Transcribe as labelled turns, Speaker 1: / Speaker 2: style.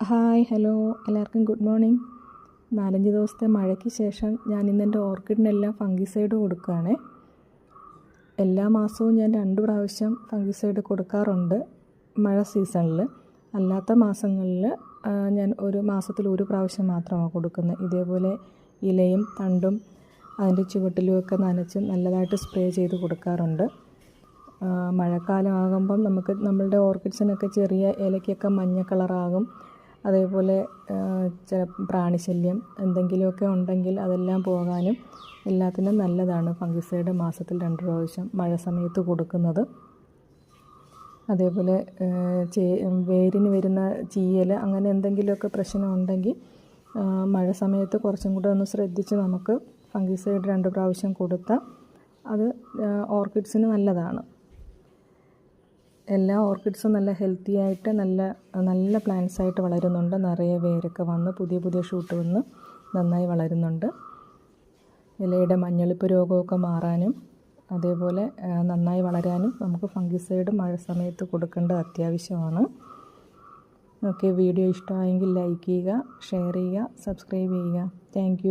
Speaker 1: Hi hello. എല്ലാവർക്കും good morning. നാലഞ്ച് ദിവസത്തെ മഴയ്ക്ക് ശേഷം ഞാൻ ഇന്ന് എന്റെ ഓർക്കിഡിനെല്ലാം ഫംഗിസൈഡ് കൊടുക്കുകയാണ്. എല്ലാ മാസവും ഞാൻ രണ്ട് പ്രാവശ്യം ഫംഗിസൈഡ് കൊടുക്കാറുണ്ട് മഴ സീസണിൽ അല്ലാത്ത മാസങ്ങളിൽ ഞാൻ ഒരു മാസത്തിൽ ഒരു പ്രാവശ്യം മാത്രമാണ് കൊടുക്കുന്നത്. ഇതേപോലെ ഇലയും തണ്ടും അതിന്റെ ചുവട്ടിലുമൊക്കെ നനച്ച് നല്ലതായിട്ട് സ്പ്രേ ചെയ്ത് കൊടുക്കാറുണ്ട്. മഴക്കാലമാകുമ്പം നമുക്ക് നമ്മളുടെ ഓർക്കിഡ്സിനൊക്കെ ചെറിയ ഇലയ്ക്കൊക്കെ മഞ്ഞ കളറാകും. അതേപോലെ ചില പ്രാണിശല്യം എന്തെങ്കിലുമൊക്കെ ഉണ്ടെങ്കിൽ അതെല്ലാം പോകാനും എല്ലാത്തിനും നല്ലതാണ്. ഫംഗിസൈഡ് മാസത്തിൽ രണ്ട് പ്രാവശ്യം മഴ സമയത്ത് കൊടുക്കുന്നത്. അതേപോലെ ചേ വേരിന് വരുന്ന ചീയൽ അങ്ങനെ എന്തെങ്കിലുമൊക്കെ പ്രശ്നം ഉണ്ടെങ്കിൽ മഴ സമയത്ത് കുറച്ചും കൂടെ ഒന്ന് ശ്രദ്ധിച്ച് നമുക്ക് ഫംഗിസൈഡ് രണ്ട് പ്രാവശ്യം കൊടുത്താൽ അത് ഓർക്കിഡ്സിന് നല്ലതാണ്. എല്ലാ ഓർക്കിഡ്സും നല്ല ഹെൽത്തി ആയിട്ട് നല്ല നല്ല പ്ലാന്റ്സ് ആയിട്ട് വളരുന്നുണ്ട്. നിറയെ വേരൊക്കെ വന്ന് പുതിയ പുതിയ ഷൂട്ട് വന്ന് നന്നായി വളരുന്നുണ്ട്. ഇലയുടെ മഞ്ഞളിപ്പ് രോഗമൊക്കെ മാറാനും അതേപോലെ നന്നായി വളരാനും നമുക്ക് ഫംഗിസൈഡ് മഴ സമയത്ത് കൊടുക്കേണ്ടത് അത്യാവശ്യമാണ്. ഓക്കെ വീഡിയോ ഇഷ്ടമായെങ്കിൽ ലൈക്ക് ചെയ്യുക ഷെയർ ചെയ്യുക സബ്സ്ക്രൈബ് ചെയ്യുക. താങ്ക്